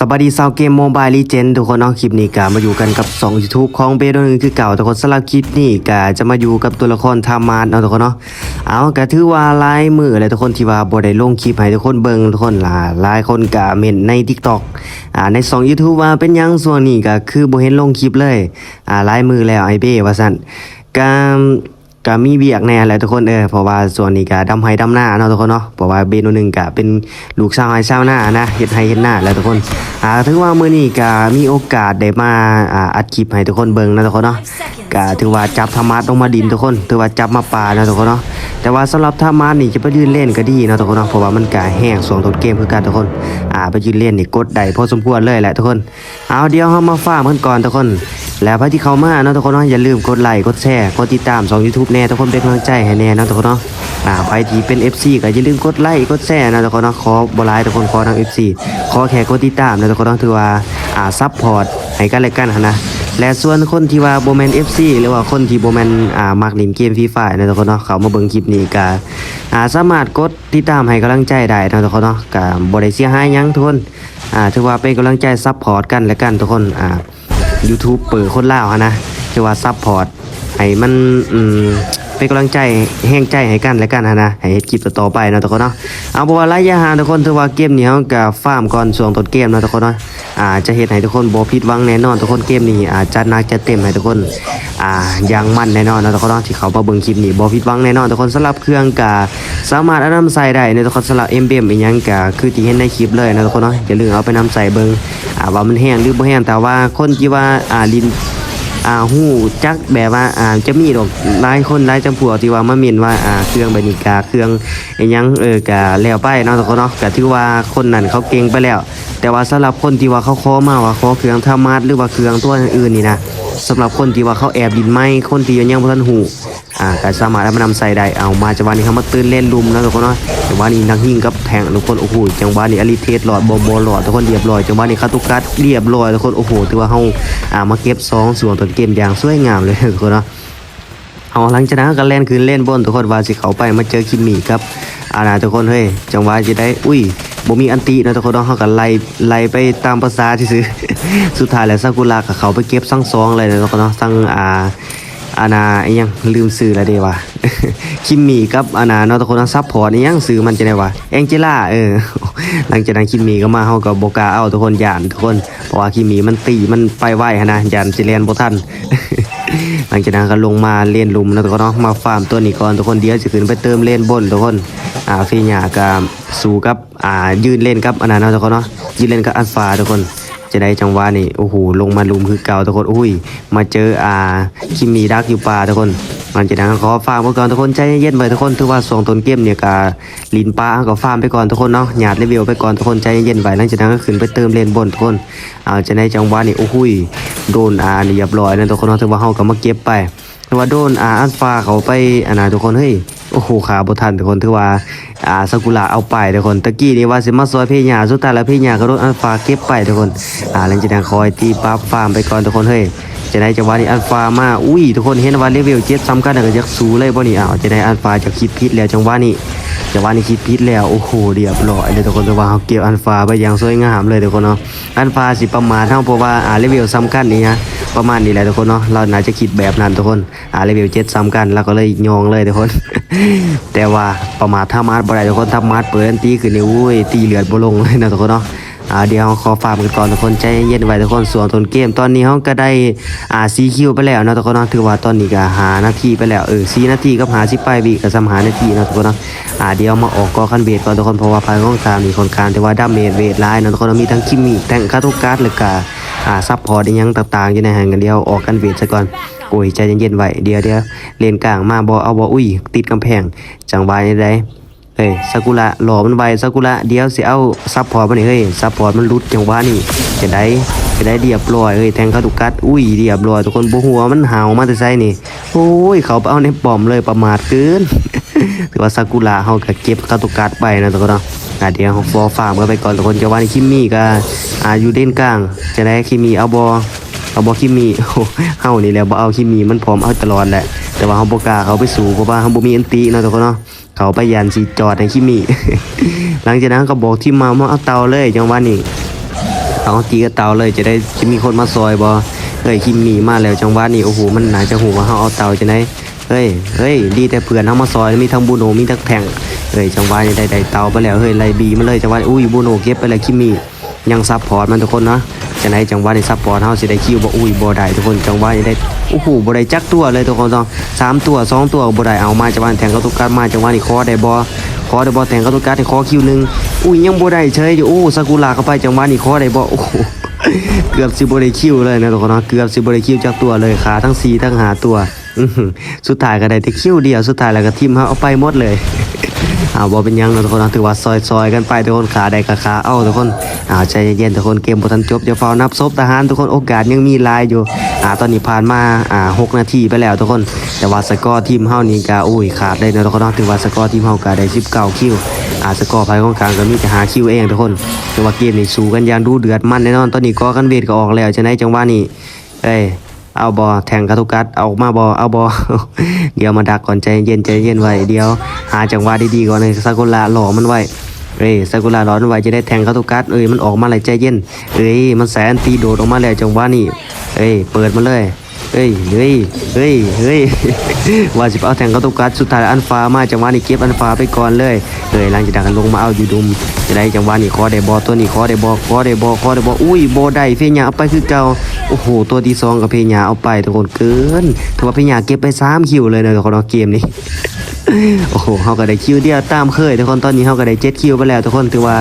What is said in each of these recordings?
สวัสดีชาวเกมโมบายลีเจนทุกคนเนาะคลิปนี้กามาอยู่กันกับ2 YouTube ของเบโดนึงคือเก่าทุกคนสำหรับคลิปนี้กาจะมาอยู่กับตัวละครทามานเนาทุกคนเนาะเอากะถือว่าลายมือเลยทุกคนที่ว่าบ่ได้ลงคลิปให้ทุกคนเบิ่งทุกคนล่ะหลายคนกะเม่นใน TikTok อ่าใน2 YouTube ว่าเป็นยังส่วนนี้ก็คือบ่เห็นลงคลิปเลยอ่าลายมือแล้วไอเบ้ว่าซั่นกา ก็มีเบียกแน่แหละทุกคนเออเพราะว่าส่วนนี้ก็ดำไห้ดำหน้าเนาะทุกคนเนาะเพราะว่าเบนหนึ่งก็เป็นลูกสาวไห้สาวหน้านะเห็ดไห้เห็ดหน้าแหล้วทุกคนอ่าถึงว่ามื้อนี้ก็มีโอกาสได้มาอ่าอัดคลิปให้ทุกคนเบิ่งนะทุกคนเนาะ ก็ถือว่าจับธรรมะลงมาดินทุกคนถือว่าจับมาปลานะทุกคนเนาะแต่ว่าสำหรับธรรมะนี่จะไปยืนเล่นก็ดีนะทุกคนเนาะเพราะว่ามันก็แห้งสวงต้นเกมคือกันทุกคนอ่าไปยืนเล่นนี่กดได้พอสมควรเลยแหละทุกคนเอาเดี๋ยวเฮามาฟ้ามันก่อนทุกคน แล้วพระที่เขามาเนาะทุกคนเนาะอย่าลืมกดไลค์กดแชร์กดติดตามสอง YouTube แน่ทุกคนเป็นกำลังใจให้แน่นะทุกคนเนาะอ่าใครที่เป็น FC ก็อย่าลืมกดไลค์กดแชร์นะทุกคนเนาะขอบลายทุกคนขอทาง FC ขอแค่กดติดตามนะทุกคนเนาะถือว่าอ่าซัพพอร์ตให้กันและกันนะ และส่วนคนที่ว่าโบแมน FC หรือว่าคนที่โบแมนอ่ามักเล่นเกมฟรีไฟนะทุกคนเนาะเขามาเบิ่งคลิปนี้ก็อ่าสามารถกดติดตามให้กำลังใจได้นะทุกคนเนาะก็บ่ได้เสียหายหยังทุกคนอ่าถือว่าเป็นกำลังใจซัพพอร์ตกันและกันทุกคนอ่า YouTube เปิดคนล่าวฮะนะถือว่าซัพพอร์ตให้มันอืม เป็นกำลังใจแห้งใจให้กันและกันฮะนะให้เฮ็ดคลิปต่อไปเนาะทุกคนเนาะเอาบ่ว่าระยะห่างทุกคนถือว่าเกมนี้เฮาก็ฟาร์มก่อนช่วงต้นเกมเนาะทุกคนเนาะอ่าจะเฮ็ดให้ทุกคนบ่ผิดหวังแน่นอนทุกคนเกมนี้อ่าจัดหนักจัดเต็มให้ทุกคนอ่าอย่างมันแน่นอนเนาะทุกคนเนาะที่เขามาเบิ่งคลิปนี้บ่ผิดหวังแน่นอนทุกคนสำหรับเครื่องก็สามารถเอานำใส่ได้ในทุกคนสำหรับ MBM อีหยังก็คือที่เห็นในคลิปเลยนะทุกคนเนาะอย่าลืมเอาไปนำใส่เบิ่งอ่าว่ามันแห้งหรือบ่แห้งแต่ว่าคนที่ว่าอ่าลิน อ่าหูจักแบบว่าอ่าจะมีดอกหลายคนหลายจำพวกที่ว่ามาเมนว่าอ่าเครื่องบริกาเครื่องอิหยังเออกะแล้วไปเนาะทุกคนเนาะก็ถือว่าคนนั้นเขาเก่งไปแล้ว แต่ว่าสำหรับคนที่ว่าเขาขอมาว่าขอเครื่องธรรมาสหรือว่าเครื่องตัวอื่นนี่นะ สำหรับคนที่ว่าเขาแอบดินไม้คนที่ยังบ่ทันหูอ่าก็สามารถเอามานำใส่ได้เอามาจังหวะนี้เขามาตื่นเล่นลุมนะทุกคนเนาะจังหวะนี้นักหิ่งกับแทงทุกคนโอ้โหจังหวะนี้อลิเทสหลอดบอบอลหลอดทุกคนเรียบร้อยจังหวะนี้คาตุกัสเรียบร้อยทุกคนโอ้โหถือว่าเฮาอ่ามาเก็บสองส่วนต้นเกมอย่างสวยงามเลยทุกคนเนาะเอาหลังจากนั้นก็เล่นคืนเล่นบนทุกคนว่าสิเขาไปมาเจอคิมมี่ครับอาณาทุกคนเฮ้ยจังหวะจะได้อุ้ย บ่มีอันตินะทุกคนเนาะเฮาก็ไล่ไล่ไปตามภาษาที่ซื้อสุดท้ายแล้วซากุระก็เขาไปเก็บทั้งสองเลยนะทุกคนเนาะทั้งอ่าอาณาไอ้ยังลืมซื้อแล้วเด้ว่ะคิมมี่กับอาณาเนาะทุกคนนะซัพพอร์ตนี่ยังซื้อมันจะได้วะแองเจล่าเออหลังจากนั้นคิมมี่ก็มาเฮาก็บ่กล้าเอาทุกคนย่านทุกคนเพราะว่าคิมมี่มันตีมันไปไวหันนะย่านสิเรียนบ่ทัน หลังจากนั้นก็ลงมาเล่นลุมนะทุกคนเนาะมาฟาร์มตัวนี้ก่อนทุกคนเดี๋ยวจะขึ้นไปเติมเล่นบนทุกคนอ่าฟีหยากับสู้กับอ่ายืนเล่นกับอันนั้นนะทุกคนเนาะยืนเล่นกับอัลฟาทุกคนจะได้จังหวะนี่โอ้โหลงมาลุมคือเก่าทุกคนอุ้ย มาเจออ่าคิมมีดักอยู่ป่าทุกคน หลังจากนั้นก็ขอฟาร์มไปก่อนทุกคนใจเย็นๆไปทุกคนถือว่าสองตนเกมเนี่ยกาลินปลาก็ฟาร์มไปก่อนทุกคนเนาะหยาดเลเวลไปก่อนทุกคนใจเย็นๆไปหลังจากนั้นก็ขึ้นไปเติมเลนบนทุกคนเอาจะได้จังหวะนี่โอ้โหยโดนอ่าเรียบร้อยนะทุกคนเนาะถือว่าเฮาก็มาเก็บไปแต่ว่าโดนอาอัลฟาเขาไปอานาทุกคนเฮ้ยโอ้โหขาบทันทุกคนถือว่าอาซากุระเอาไปทุกคนตะกี้นี่ว่าสิมาซอยเพญาสุดท้ายแล้วเพญาก็โดนอัลฟาเก็บไปทุกคนอ่าหลังจากนั้นคอยตีปั๊บฟาร์มไปก่อนทุกคนเฮ้ย จะได้จังหวะนี้อัลฟามาอุ้ยทุกคนเห็นว่าเลเวลเจ็ดซ้ำกันแล้วก็ยักสูเลยบ่นี่อ้าวจะได้อัลฟาจะคิดพิษแล้วจังหวะนี้จังหวะนี้คิดพิษแล้วโอ้โหเรียบร้อยเลยทุกคนถือว่าเขาเก็บอัลฟาไปอย่างสวยงามเลยทุกคนเนาะอัลฟาสิประมาณเท่าเพราะว่าอ่าเลเวลซ้ำกันนี่ฮะประมาณนี้แหละทุกคนเนาะเราน่าจะคิดแบบนั้นทุกคนอ่าเลเวลเจ็ดซ้ำกันแล้วก็เลยยองเลยทุกคน แต่ว่าประมาทถ้ามาดบ่ได้ทุกคนถ้ามาดเปิดตีขึ้นนี่อุ้ยตีเหลือดบ่ลงเลยนะทุกคนเนาะ อ่าเดี๋ยวขอฝากกันก่อนทุกคนใจเย็นไว้ทุกคนส่วนต้นเกมตอนนี้เฮาก็ได้อ่าซีคิวไปแล้วนะทุกคนนะถือว่าตอนนี้ก็หานาทีไปแล้วเออ4นาทีกับหา10ไปบีก็ซ้ำหานาทีเนะทุกคนนะอ่าเดี๋ยวมาออกกอคันเบสก่อนทุกคนเพราะว่าภายของตามนี่ค่อนข้างแต่ว่าดาเมจเวทไลน์นะทุกคนมีทั้งคิมมี่แต่งคาทุกการ์ดเลยก็อ่าซับพอร์ตยังต่างๆอยู่ในแห่งกันเดียวออกกันเวทซะก่อนโอ้ยใจเย็นๆไว้เดี๋ยวเดี๋ยวเลนกลางมาบอเอาบออุ้ยติดกำแพงจังหวะนี้ได้ เฮ้ยซากุระหล่อมันใบซากุระเดี๋ยวสิเอาซับพอร์ตมันี่เฮ้ยซับพอร์ตมันรุดจังหวะนี่จะได้จะได้เรียบร้อยเฮ้ยแทงเข้าตุกกัดอุ้ยเรียบร้อยทุกคนบ่หัวมันหาวมาแต่ไสนี่โอ้ยเขาเอาในปอมเลยประมาทเกินถือว่าซากุระเขาก็เก็บเข้าตุกกัดไปนะทุกคนเนาะ อะเดี๋ยวฟอฟาร์มกันไปก่อนทุกคนจังหวะนี้คิมมี่ก็อ่าอยู่เด่นกลาง จะได้คิมมี่เอาบอเอาบอคิมีโอ้เฮานี่แหละบ่เอาคิมีมันพร้อมเอาตลอดแหละแต่ว่าเฮาบ่กล้าเขาไปสู่เพราะว่าเฮาบ่มีอันติเนาะทุกคนเนาะเขาไปยันสิจอดในคิมีหลังจากนั้นก็บอกที่มาว่าเอาเตาเลยจังหวะนี้เอาตีกับเตาเลยจะได้จะมีคนมาซอยบ่เฮ้ยคิมมี่มาแล้วจังหวะนี้โอ้โหมันน่าจะหูว่าเฮาเอาเตาจะไหน เฮ้ยเฮ้ยดีแต่เพื่อนเฮามาซอยมีทั้งบูโนมีทั้งแทงเฮ้ยจังหวะนี้ได้ได้เตาไปแล้วเฮ้ยไล่บีมาเลยจังหวะอุ้ยบูโนเก็บไปแล้วคิมมี่ยังซับพอร์ตมันทุกคนนะจะไหนจังหวะนี้ซับพอร์ตเฮาสิได้คิวบ่อุ้ยบ่ได้ทุกคนจังหวะนี้ได้โอ้โหบ่ได้จักตัวเลยทุกคนต้องสามตัวสองตัวบ่ได้เอามาจังหวะแทงเขาตุกการมาจังหวะนี้คอได้บ่คอได้บ่แทงเขาตุกการให้คอคิวหนึ่งอุ้ยยังบ่ได้เฉยอยู่โอ้ซากุระเข้าไปจังหวะนี้คอได้บ่โอ้โหเกือบสิบได้คิวเลยนะทุกคนเนะเกือบสิบได้คิวจากตัวเลยขาทั้งสีทั้งหาตัว สุดท้ายก็ได้แต่คิวเดียวสุดท้ายแล้วก็ทีมเขาเอาไปหมดเลยอ้าวบอเป็นยังนะทุกคนถือว่าซอยๆกันไปทุกคนขาได้กับขาเอาทุกคนอ้าวใจเย็นๆทุกคนเกมบทันจบจะเฝ้านับซบทหารทุกคนโอกาสยังมีลายอยู่อ่าตอนนี้ผ่านมาอ่าหกนาทีไปแล้วทุกคน แต่ว่าสกอร์ทีมเฮานี่ก็อุ้ยขาดเลยนะทุกคนถือว่าสกอร์ทีมเฮาก็ได้19คิวอ่าสกอร์ภายของกลางก็มีแต่หาคิวเองทุกคนแต่ว่าเกมนี่สู้กันอย่างดูเดือดมันแน่นอนตอนนี้กอกันเวทก็ออกแล้วฉะนั้นจังหวะนี้เอ้ เอาบอแทงกระทุกัดเอามาบอเอาบอเดี๋ยวมาดักก่อนใจเย็นใจเย็นไว้เดี๋ยว หาจังหวะดีๆก่อนเลยซากุระหล่อมันไว้เอ้ยซากุระร้อนไว้จะได้แทงกระทุกกัดเอ้ยมันออกมาเลยใจเย็นเอ้ยมันแสนตีโดดออกมาแล้วจังหวะนี้เอ้ยเปิดมาเลย เอ้ยเฮ้ยเฮ้ยเฮ้ยว่าสิเอาแทงกระทุกัดสุดท้ายอันฟ้ามาจังหวะนี้เก็บอันฟ้าไปก่อนเลยเอ้ยหลังจากนั้นลงมาเอาอยู่ดุมจะได้จังหวะนี้ขอได้บอตัวนี้ขอได้บอขอได้บอขอได้บออุ้ยบอได้เฟียเอาไปคือเก่าโอ้โหตัวที่สองกับเพญาเอาไปทุกคนเกินถือว่าเพญาเก็บไปสามคิวเลยนะทุกคนเกมนี้โอ้โหเขาก็ได้คิวเดียวตามเคยทุกคนตอนนี้เขาก็ได้เจ็ดคิวไปแล้วทุกคนถือว่า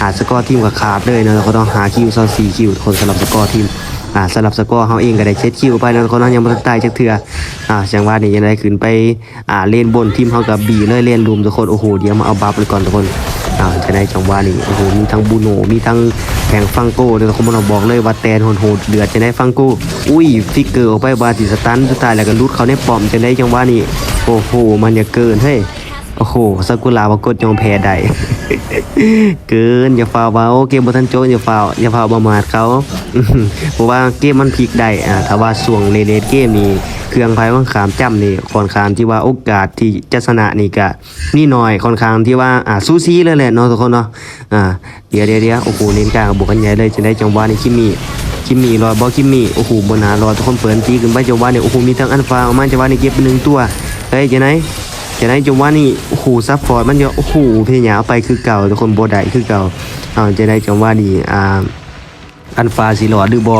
อาจสกอร์ทีมกับขาดเลยนะทุกคนต้องหาคิวซอนสี่คิวทุกคนสำหรับสกอร์ทีม อ่าสำหรับสกอร์เขาเองก็ได้เจ็ดคิวไปนะคนเนาะยังไม่ได้ตายจักเถื่ออ่าจังหวะนี้ยังได้ขึ้นไปอ่าเล่นบนทีมเขากับบีเลยเล่นรุมทุกคนโอ้โหเดี๋ยวมาเอาบัฟเลยก่อนทุกคนอ่าจะได้จังหวะนี้โอ้โหมีทั้งบูโนมีทั้งแข่งฟังโก้เดี๋ยวทุกคนเราบอกเลยว่าแตนโหดเดือดจะได้ฟังโก้อุ้ยฟิกเกอร์ออกไปบาติสตันสุดท้ายแล้วก็ลุดเขาในป้อมจะได้จังหวะนี้โอ้โหมันอย่าเกินเฮ้ย โอ้โหซากุระว่ากดยอมแพ้ได้เกินอย่าฟาวเบาเกมบทันโจอย่าฟาวอย่าฟาวประมาทเขาเพราะว่าเกมมันพลิกได้อ่าถ้าว่าส่วงเลเลเกมนี่เครื่องไพ่ค่อนข้างจำนี่ค่อนข้างที่ว่าโอกาสที่จะชนะนี่ก็นี่หน่อยค่อนข้างที่ว่าอ่าซูซีเลยแหละเนาะทุกคนเนาะอ่าเดี๋ยวเดี๋ยวเดี๋ยวโอ้โหเน้นกลางบวกกันใหญ่เลยจะได้จังหวะในคิมมี่คิมมี่รอยบอลคิมมี่โอ้โหบนหนารอยทุกคนเปิดตีขึ้นไปจังหวะเนี่ยโอ้โหมีทั้งอันฟาออกมาจังหวะนี้เก็บไปหนึ่งตัวเฮ้ยจะไหน จะได้จังหวะนี้โอ้โหซับฟอร์ดมันเยอะโอ้โหเพญาเอาไปคือเก่าทุกคนโบได้คือเก่าเอาจะได้จังหวะนี้อ่าอันฟาสิหลอดหรือบอ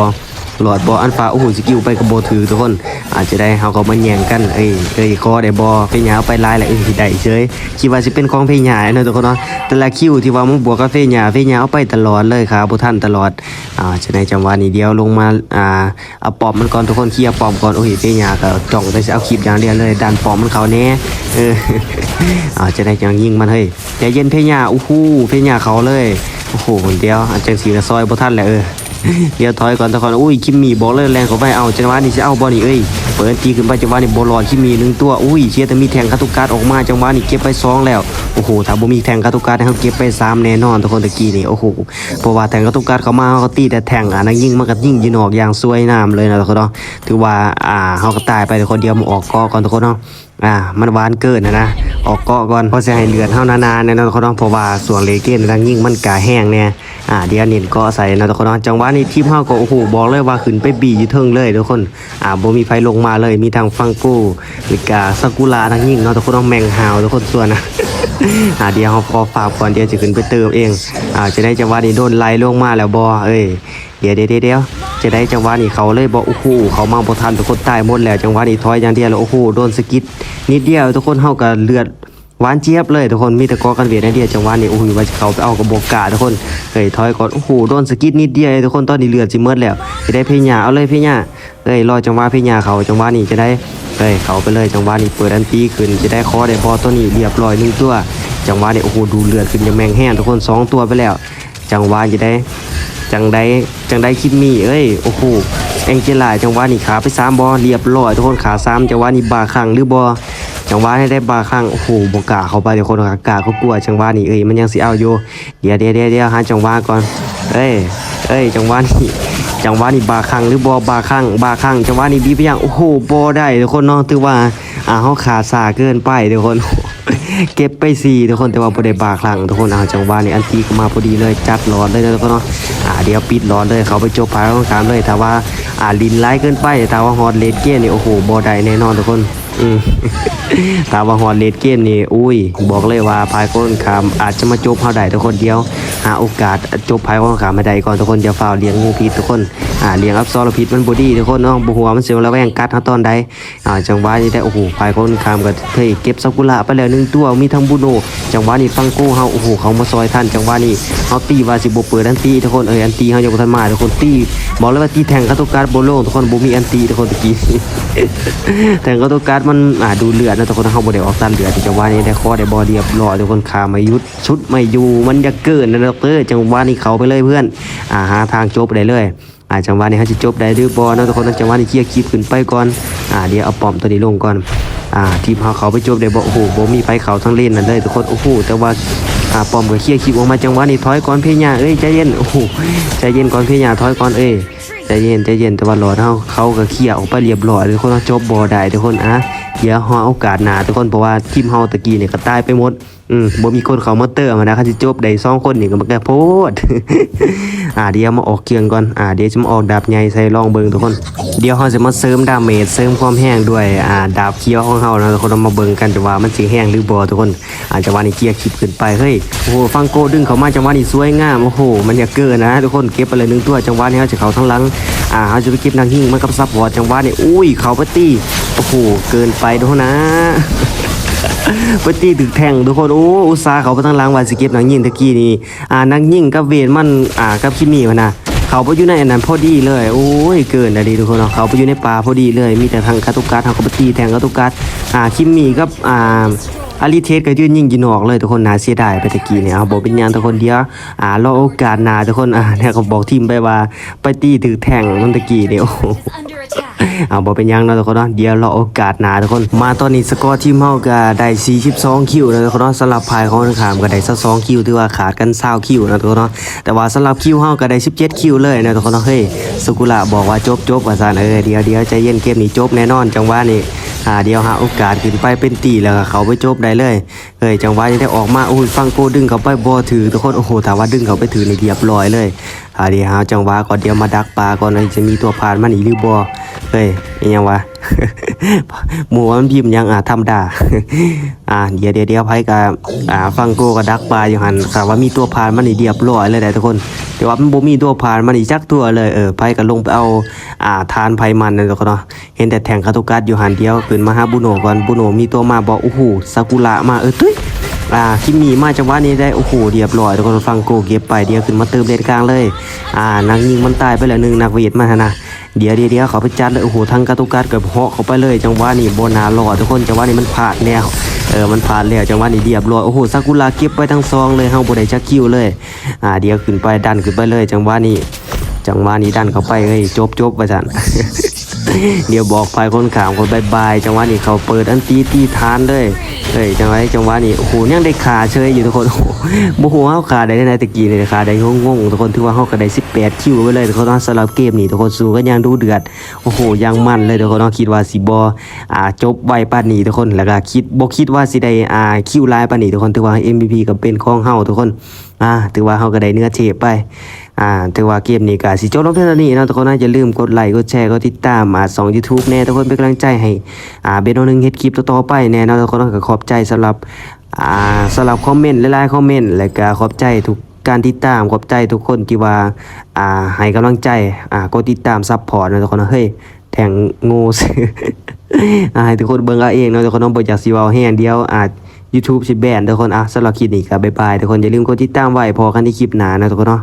หลอดบออันฟ้าโอ้โหสกิลไปกับโบถือทุกคน อาจจะได้เฮาก็มาแย่งกันเอ้ยเอ้ยคอได้บอเพญาเอาไปลายแหละเอ้ยได้เฉยคิดว่าสิเป็นของเพญาเนาะทุกคนเนาะแต่ละคิวที่ว่ามันบวกกับเพญาเพญาเอาไปตลอดเลยครับบ่ทันตลอดอ่าจะได้จังหวะนี้เดียวลงมาอ่าเอาปอมมันก่อนทุกคนเคลียร์ปอมก่อนโอ้ยเพญาก็จ้องไปเอาคลิปอย่างเดียวเลยดันปอมมันเขาแน่เอออาจจะได้จังยิงมันเฮ้ยใจเย็นเพญาอู้หูเพญาเขาเลยโอ้โหเดียวอันจังสีละซอยบ่ทันแหละเออ เดี๋ยวถอยก่อนทุกคนอุ้ยคิมมี่บอกเลยแรงเขาไปเอาจังหวะนี้จะเอาบอลนี่เอ้ยเปิดตีขึ้นไปจังหวะนี้บอลลอนคิมมี่หนึ่งตัวอุ้ยเชียร์แต่มีแทงคาตุการ์ดออกมาจังหวะนี้เก็บไปสองแล้วโอ้โหถ้าบ่มีแทงคาตุการ์ดเขาเก็บไปสามแน่นอนทุกคนตะกี้นี่โอ้โหเพราะว่าแทงคาตุการ์ดเขามาเขาตีแต่แทงอะนักยิงมันก็ยิงยิงออกอย่างสวยงามเลยนะทุกคนเนาะถือว่าอ่าเขาก็ตายไปต่คนเดียวมาออกกอก่อนทุกคนเนาะ อ่ามันหวานเกินนะนะออกเกาะก่อนเพราะจะให้เลือดเท่านานๆเนี่ยนะทุกคนเนาะเพราะว่าส่วนเลเกนทางยิ่งมันกาแห้งเนี่ยอ่าเดี๋ยวเน้นเกาะใส่นะทุกคนเนาะจังหวะนี้ทีมเฮาก็โอ้โหบอกเลยว่าขึ้นไปบีอยู่เทิงเลยทุกคนอ่าบ่มีไฟลงมาเลยมีทางฟังกูลิกาซากุระทางยิ่งเนาะทุกคนเนาะแมงหาวทุกคนส่วนนะอ่าเดี๋ยวเฮาขอฝากก่อนเดี๋ยวจะขึ้นไปเติมเองอ่าจะได้จังหวะนี้โดนไล่ลงมาแล้วบ่เอ้ยเดี๋ยวเดี๋ยวเดี๋ยวเจะได้จังหวะนี้เขาเลยบอกโอ้โหเขามาบ่ทันทุกคนตายหมดแล้วจังหวะนี้ถอยอย่างเดียวแล้วโอ้โหโดนสกิด นิดเดียวทุกคนเฮาก็เลือดหวานเจี๊ยบเลยทุกคนมีแต่กอกันเวียดนะเดียวจังหวะนี้โอ้โหว่าจะเขาไปเอากระบอกกาทุกคนเฮ้ยถอยก่อนโอ้โหโดนสกิดนิดเดียวทุกคนตอนนี้เลือดสิเมิดแล้วจะได้เพญาเอาเลยเพญาเฮ้ยรอจังหวะเพญาเขาจังหวะนี้จะได้เฮ้ยเขาไปเลยจังหวะนี้เปิดอันตีขึ้นจะได้คอได้บอตัวนี้เรียบร้อยหนึ่งตัวจังหวะนี้โอ้โหดูเลือดขึ้นยังแมงแห้งทุกคนสองตัวไปแล้ว จังหวะจะได้จังได้จังได้คิดมีเอ้ยโอ้โห แองเจล่าจังหวะนี่ขาไปสามบอเรียบร้อยทุกคนขาสามจังหวะนี่บาคังหรือบอจังหวะให้ได้บาคังโอ้โหบกาเข้าไปเดี๋ยวคนขากาเขากลัวจังหวะนี่เอ้ยมันยังสิเอาอยู่เดี๋ยวเดี๋ยวเดี๋ยวเดี๋ยวหาจังหวะก่อนเอ้ยเอ้ยจังหวะนี่จังหวะนี่บาคังหรือบอบาคังบาคังจังหวะนี่บีไปยังโอ้โหบอได้ทุกคนเนาะถือว่าอ่าเขาขาสาเกินไปทุกคน เก็บไปสี่ทุกคนแต่ว่าพอได้บาคลังทุกคนเอาจังหวะนี้อันตีก็มาพอดีเลยจัดหลอดเลยนะทุกคนเนาะอ่าเดี๋ยวปิดหลอดเลยเขาไปจบพายของกลางเลยแต่ว่าอ่าลินไล่เกินไปแต่ว่าฮอตเลดเกมนี่โอ้โหบอได้แน่นอนทุกคน อืมถ้าว่าฮอตเลดเกมนี่อุ้ย บอกเลยว่าพายก้นคามอาจจะมาจบเฮาได้ทุกคนเดียว หาโอกาสจบพายก้นคามมาได้ก่อนทุกคนอย่าฟาเลี้ยงงูพิษทุกคนอ่าเลี้ยงอับซอรพิษมันบ่ดีทุกคนเนาะบ่หัวมันเสียวระแวงกัดเฮาตอนใดอ่าจังหวะนี้ได้โอ้โหพายก้นคามก็เฮ้ยเก็บซากุระไปแล้วหนึ่งตัวมีทั้งบุโนจังหวะนี้ฟังโก้เฮาโอ้โหเขามาซอยทันจังหวะนี้เฮาตีว่าสิบ่เปิดอันตีทุกคนเอ้ยอันตีเฮายังบ่ทันมาทุกคนตีบอกเลยว่าตีแทงกระตุกการบ่โลงทุกคนบ่มีอันตีทุกคนตะกี้แทงกระตุกการมันอ่าดูเลือดนะทุกคนเฮาบ่ได้ออกตันเลือดจังหวะนี้ได้คอได้บ่เรียบร้อยทุกคนขาไม่ยุดชุดไม่อยู่มันจะเกินนะดอกเตอร์จังหวะนี้เขาไปเลยเพื่อนอ่าหาทางจบได้เลยอ่าจังหวะนี้เขาจะจบได้หรือบอนะทุกคนจังหวะนี้เคลียร์คลิปขึ้นไปก่อนอ่าเดี๋ยวเอาปอมตัวนี้ลงก่อนอ่าทีมเขาเขาไปจบได้บ่โอ้โหบ่มีไฟเขาทั้งเล่นนั่นเลยทุกคนโอ้โหแต่ว่าอ่าปอมก็เคลียร์คลิปออกมาจังหวะนี้ถอยก่อนเพียญาเอ้ยใจเย็นโอ้โหใจเย็นก่อนเพียญาถอยก่อนเอ้ย ใจเย็นใจเย็นแต่ว่าหลอดเขาเขาก็เคลียร์ออกไปเรียบร้อยทุกคนจบบ่ได้ทุกคนอะเดี๋ยวเฮาเอาโอกาสหน้าทุกคนเพราะว่าทีมเฮาตะกี้เนี่ยก็ตายไปหมดอืมบ่มีคนเขามาเติมนะเขาสิจบได้สองคนนี่ก็มันก็โพดอ่าเดี๋ยวมาออกเครื่องก่อนอ่าเดี๋ยวจะมาออกดาบใหญ่ใส่ลองเบิงทุกคน เดี๋ยวเราจะมาเสริมดาเมจเสริมความแห้งด้วยอ่าดาบเคียวของเรานะทุกคนมาเบิงกันจะว่ามันสิแห้งหรือบ่ทุกคนอาจจะว่านี่เกียร์คลิปขึ้นไปเฮ้ยโอ้โหฟังโกดึงเขามาจังหวะนี้สวยงามโอ้โหมันอย่าเกินนะ ทุกคนเก็บไปเลยหนึ่งตัวจังหวะนี้เขาจะเขาทั้งหลังอ่าเขาจะไปเก็บนางหิ้งมันกับซับพอร์ตจังหวะนี้อุ้ยเขาไปตีโอ้โหเกินไปทุกคนะไปตีถึกแทงทุกคนโอ้อุตสาเขาไปทั้งล้างวันสเก็บหนังยิ่งตะกี้นี่อ่านางยิ่งกับเวทมันอ่ากับคิมี่มันนะเขาไปอยู่ในอันนั้นพอดีเลย โอ้ยเกินอะดีทุกคนเนาะเขาไปอยู่ในป่าพอดีเลย มีแต่ทางคาตุกัสทางเขาไปตีแทงคาตุกัสอ่าคิมี่กับอ่า อาริเทสก็ยืนยิงยินออกเลยทุกคนน่าเสียดายไปตะกี้เนี่ยเอาบอกเป็นหยางทุกคนเดียวอ่ารอโอกาสหนาทุกคนอ่าเนี่ยเขาบอกทีมไปว่าไปตีถือแทงมันตะกี้เนี่ยโอ้โห under attack. เอาบอกเป็นหยังเนาะทุกคนเนาะเดี๋ยวรอโอกาสหนาทุกคน มาตอนนี้สกอร์ทีมเฮาก็ได้ 42 คิวนะทุกคนเนาะสำหรับพายของทางขามก็ได้22คิวถือว่าขาดกัน20คิวนะทุกคนเนาะแต่ว่าสำหรับคิวเฮาก็ได้ 17 คิวเลยนะทุกคนเนาะเฮ้ยสกุระบอกว่าจบจบว่าซั่นเออเดี๋ยวเดี๋ยวใจเย็นเกมนี้จบแน่นอนจังหวะนี้ อ่าเดียวหาโอกาสขึ้นไปเป็นตีแล้วเขาไปจบได้เลยเฮ้ยจังหวะนี้ได้ออกมาโอ้ยฟังโกดึงเขาไปบ่ถือทุกคนโอ้โหแต่ว่าดึงเขาไปถือในเรียบร้อยเลยอ่าเดียวหาจังหวะก่อนเดียวมาดักปลาก่อนนะจะมีตัวผ่านมันอีกหรือบ่เฮ้ยยังวะหมูมันพิมพ์ยังอ่าธรรมดาอ่าเดี๋ยวเดี๋ยวเดี๋ยวไพ่กับอ่าฟังโกกับดักปลาอยู่หันค่ะว่ามีตัวผ่านมันอีเดียบร้อยเลยแต่ทุกคน แต่ว่ามันบ่มีตัวผ่านมันอีจักตัวเลยเออไพ่ก็ลงไปเอาอ่าทานไพ่มันนะทุกคนเนาะเห็นแต่แทงคาตุกัสอยู่หันเดียวขึ้นมาหาบุโนก่อนบุโนมีตัวมาบอกโอ้โหซากุระมาเออตุ้ยอ่าคิมมี่มาจังหวะนี้ได้โอ้โหเรียบร้อยทุกคนฟังโกเก็บไปเดียวขึ้นมาเติมเลนกลางเลย อ่านางยิงมันตายไปแล้วหนึ่งนักเวทมานะนะ เดี๋ยวเดี๋ยวเขาไปจัดเลยโอ้โหทางกระตุกกัดกับเหาะเขาไปเลย จังหวะนี้โบนาหล่อทุกคนจังหวะนี้มันผ่านแนวเออมันผ่านแล้วจังหวะนี้เดียบร้อยโอ้โหซากุระเก็บไปทั้งซองเลยเฮาบ่ได้จักคิวเลยอ่าเดี๋ยวขึ้นไปดันขึ้นไปเลย จังหวะนี้จังหวะนี้ดันเข้าไปเฮ้ยจบจบไประจัน เดี๋ยวบอกไปคนขามคนบายบายจังหวะนี้เขาเปิดอันตีตีทานเลยเฮ้ยจังหวะจังหวะนี้โอ้โหยังได้ขาเชยอยู่ทุกคนโอ้โหโมโหเขาขาได้ในตะกี้เลยขาได้งงๆทุกคนถือว่าเขาก็ได้18คิวไปเลยทุกคนสำหรับเกมนี้ทุกคนสู้กันยังดูเดือดโอ้โหยังมันเลยทุกคนเนาะคิดว่าสิบอ่าจบไวปานนี้ทุกคนแล้วก็คิดบ่คิดว่าสิได้อ่าคิวไลน์ปานนี้ทุกคนถือว่า MVP ก็เป็นของเฮาทุกคนอ่าถือว่าเฮาก็ได้เนื้อเทปไป อ่าถือว่าเกมนี้ก็สิจบลงเพียงเท่านี้นะทุกคนนะอย่าลืมกดไลค์กดแชร์กดติดตามอ่าสอง YouTube แน่ทุกคนเป็นกำลังใจให้อ่าเบนโนหนึงเฮ็ดคลิปต่อๆไปแน่นาะทุกคนก็ขอบใจสำหรับอ่าสำหรับคอมเมนต์หลายๆคอมเมนต์แล้วก็ขอบใจทุกการติดตามขอบใจทุกคนที่ว่าอ่าให้กำลังใจอ่ากดติดตามซัพพอร์ตนะทุกคนนะเฮ้ยแทงงูอ่าให้ทุกคนเบิ่งเอาเองเนาะทุกคนน้องบ่อยากสิเว้าแห้งเดียวอาจ YouTube สิแบนทุกคนอะสำหรับคลิปนี้ก็บ๊ายบายทุกคนอย่าลืมกดติดตามไว้พอกันที่คลิปหน้านะทุกคนเนาะ